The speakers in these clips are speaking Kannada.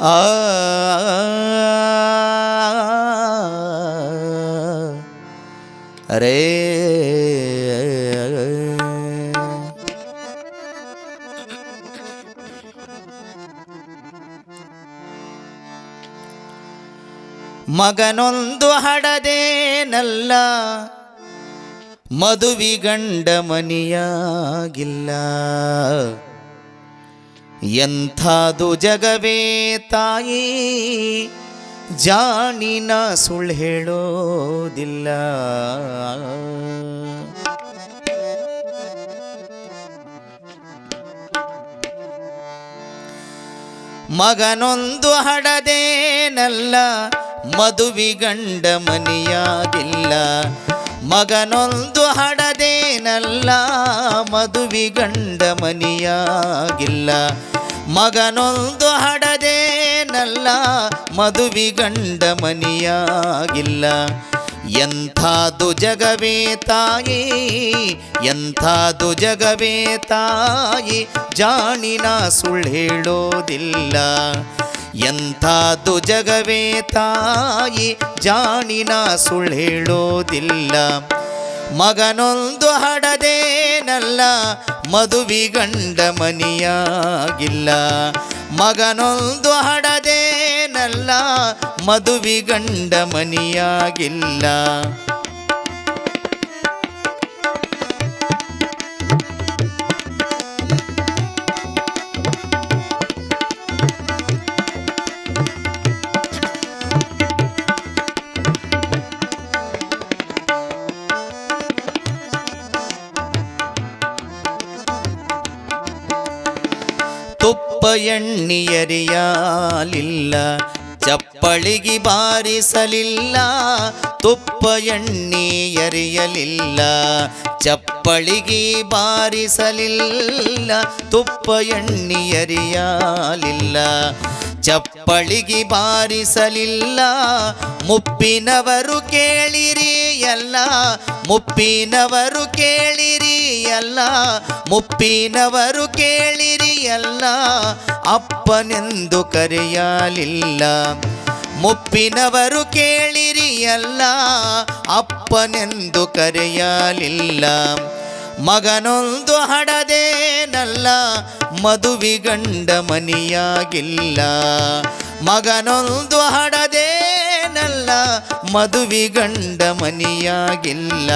ಆ ಮಗನೊಂದು ಹಡದೇನಲ್ಲ ಮದುವಿಗಂಡ ಮನಿಯಾಗಿಲ್ಲ ಎಂಥದು ಜಗವೇ ತಾಯಿ ಜಾಣಿನ ಸುಳ್ಳು ಹೇಳೋದಿಲ್ಲ. ಮಗನೊಂದು ಹಡದೇನಲ್ಲ, ಮದುವಿ ಗಂಡ ಮನಿಯಾಗಿಲ್ಲ ಮಗನೊಂದು ಹಡದೇನಲ್ಲ, ಮದುವಿ ಗಂಡ ಮನಿಯಾಗಿಲ್ಲ. ಮಗನೊಂದು ಹಡದೇನಲ್ಲ ಮದುವಿ ಗಂಡ ಮನಿಯಾಗಿಲ್ಲ. ಎಂಥದು ಜಗವೇ ತಾಯಿ, ಎಂಥದು ಜಗವೇ ತಾಯಿ, ಜಾಣಿನ ಸುಳ್ಳು ಹೇಳೋದಿಲ್ಲ. ಎಂಥದು ಜಗವೇ ತಾಯಿ, ಜಾಣಿನ ಸುಳ್ಳು ಹೇಳೋದಿಲ್ಲ. ಮಗನೊಂದು ಹಡದೇನಲ್ಲ ಮದುವಿಗಂಡ ಮನಿಯಾಗಿಲ್ಲ. ಮಗನೊಂದು ಹಡದೇನಲ್ಲ ಮದುವಿಗಂಡ ಮನಿಯಾಗಿಲ್ಲ. ತುಪ್ಪ ಎಣ್ಣಿಯರಿಯಲಿಲ್ಲ ಚಪ್ಪಳಿಗೆ ಬಾರಿಸಲಿಲ್ಲ ತುಪ್ಪ ಎಣ್ಣಿಯರಿಯಲಿಲ್ಲ ಚಪ್ಪಳಿಗೆ ಬಾರಿಸಲಿಲ್ಲ ತುಪ್ಪ ಎಣ್ಣಿಯರಿಯಲಿಲ್ಲ ಚಪ್ಪಳಿಗೆ ಬಾರಿಸಲಿಲ್ಲ. ಮುಪ್ಪಿನವರು ಕೇಳಿರಿ ಎಲ್ಲ. ಮುಪ್ಪಿನವರು ಕೇಳಿರಿ ಎಲ್ಲ. ಮುಪ್ಪಿನವರು ಕೇಳಿರಿ ಎಲ್ಲ. ಅಪ್ಪನೆಂದು ಕರೆಯಲಿಲ್ಲ. ಮುಪ್ಪಿನವರು ಕೇಳಿರಿ ಎಲ್ಲ. ಅಪ್ಪನೆಂದು ಕರೆಯಲಿಲ್ಲ. ಮಗನೊಂದು ಹಡದೇನಲ್ಲ ಮದುವಿಗಂಡ ಮನಿಯಾಗಿಲ್ಲ. ಮಗನೊಂದು ಹಡದೇನಲ್ಲ ಮದುವಿಗಂಡ ಮನಿಯಾಗಿಲ್ಲ.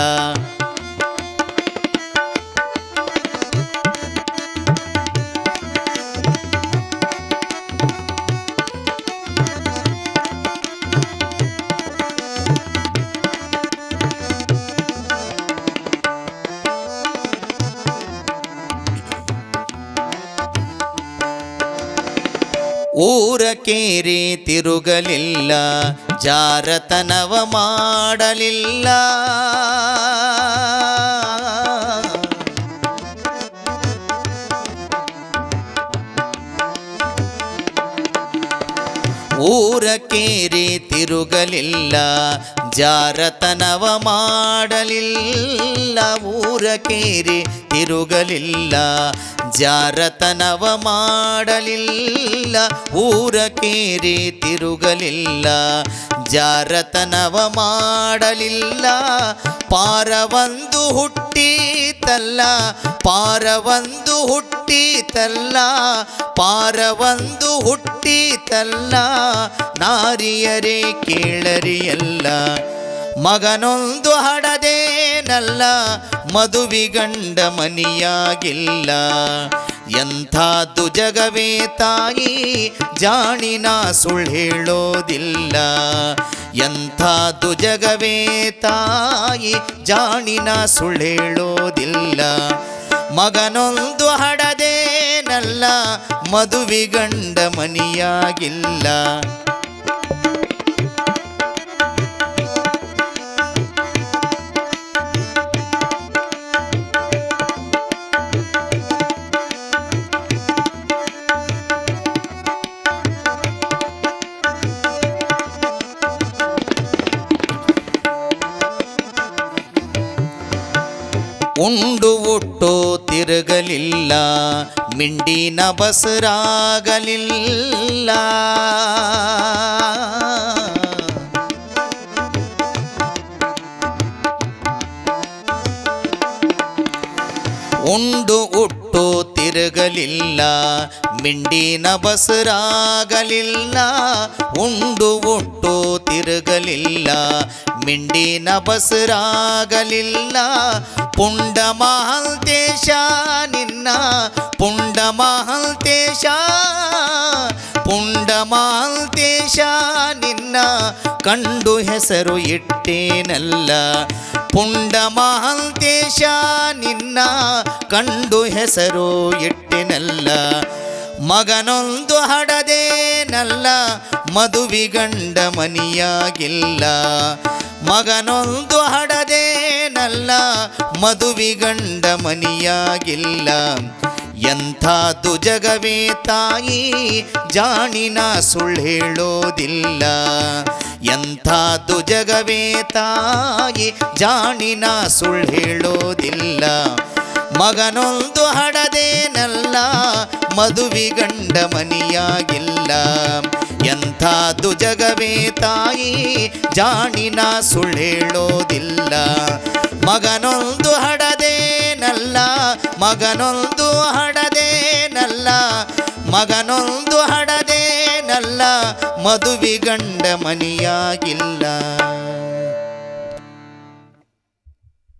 ಕೇರಿ ತಿರುಗಲಿಲ್ಲ ಜಾರತನವ ಮಾಡಲಿಲ್ಲ. ಊರ ಕೇರಿ ತಿರುಗಲಿಲ್ಲ ಜಾರತನವ ಮಾಡಲಿಲ್ಲ. ಊರ ಕೇರಿ ತಿರುಗಲಿಲ್ಲ ಜಾರತನವ ಮಾಡಲಿಲ್ಲ, ಊರ ಕೇರಿ ತಿರುಗಲಿಲ್ಲ. ಜಾರತನವ ಮಾಡಲಿಲ್ಲ, ಪಾರವಂದು ಹುಟ್ಟೀತಲ್ಲ ಪಾರವಂದು ಹುಟ್ಟೀತಲ್ಲ ಪಾರವಂದು ಹುಟ್ಟೀತಲ್ಲ. ನಾರಿಯರೇ ಕೇಳರಿಯಲ್ಲ ಮಗನೊಂದು ಹಡದೇನಲ್ಲ ಮದುವಿಗಂಡ ಮನಿಯಾಗಿಲ್ಲ. ಎಂಥದ್ದು ಜಗವೇ ತಾಯಿ, ಜಾಣಿನ ಸುಳ್ಳು ಹೇಳೋದಿಲ್ಲ. ಎಂಥದ್ದು ಜಗವೇ ತಾಯಿ, ಜಾಣಿನ ಸುಳ್ಳು ಹೇಳೋದಿಲ್ಲ. ಮಗನೊಂದು ಹಡದೇನಲ್ಲ ಮದುವಿಗಂಡ ಮನಿಯಾಗಿಲ್ಲ. ಉಂಡು ಒಟ್ಟು ತಿರುಗಲಿಲ್ಲ ಮಿಂಡಿನ ಬಸರಾಗಲಿಲ್ಲ. ಉಂಡು ಉಟ್ಟು ತಿರುಗಲಿಲ್ಲ ಮಿಂಡಿನ ಬಸರಾಗಲಿಲ್ಲ ಉಂಡು ಒಟ್ಟು ತಿರುಗಲಿಲ್ಲ ಮಿಂಡಿನ ಬಸರಾಗಲಿಲ್ಲ. ಪುಂಡ ಮಹಲ್ತೇಶ ನಿನ್ನ ಪುಂಡ ಮಹಲ್ತೇಶ ಪುಂಡ ಮಹಲ್ತೇಶ ನಿನ್ನ ಕಂಡು ಹೆಸರು ಇಟ್ಟೇನಲ್ಲ. ಪುಂಡ ಮಹಲ್ತೇಶ ನಿನ್ನ ಕಂಡು ಹೆಸರು ಇಟ್ಟಿನಲ್ಲ. ಮಗನೊಂದು ಹಡದೇನಲ್ಲ, ಮದುವಿಗಂಡ ಮನಿಯಾಗಿಲ್ಲ. ಮಗನೊಂದು ಹಡದೇನಲ್ಲ ಮದುವಿಗಂಡ ಮನಿಯಾಗಿಲ್ಲ. ಎಂಥದ್ದು ಜಗವೇ ತಾಯಿ, ಜಾಣಿನ ಸುಳ್ಳು ಹೇಳೋದಿಲ್ಲ. ಎಂಥದ್ದು ಜಗವೇ ತಾಯಿ, ಜಾಣಿನ ಸುಳ್ಳು ಹೇಳೋದಿಲ್ಲ. ಮಗನೊಂದು ಹಡದೇನಲ್ಲ ಮದುವಿಗಂಡ ಮನಿಯಾಗಿಲ್ಲ. ಎಂಥದ್ದು ಜಗವೇ ತಾಯಿ, ಜಾಣಿನ ಸುಳ್ಳೇಳೋದಿಲ್ಲ. ಮಗನೊಂದು ಹಡದೇನಲ್ಲ ಮಗನೊಂದು ಹಡದೇನಲ್ಲ ಮಗನೊಂದು ಹಡದೇನಲ್ಲ ಮದುವಿಗಂಡ ಮನಿಯಾಗಿಲ್ಲ.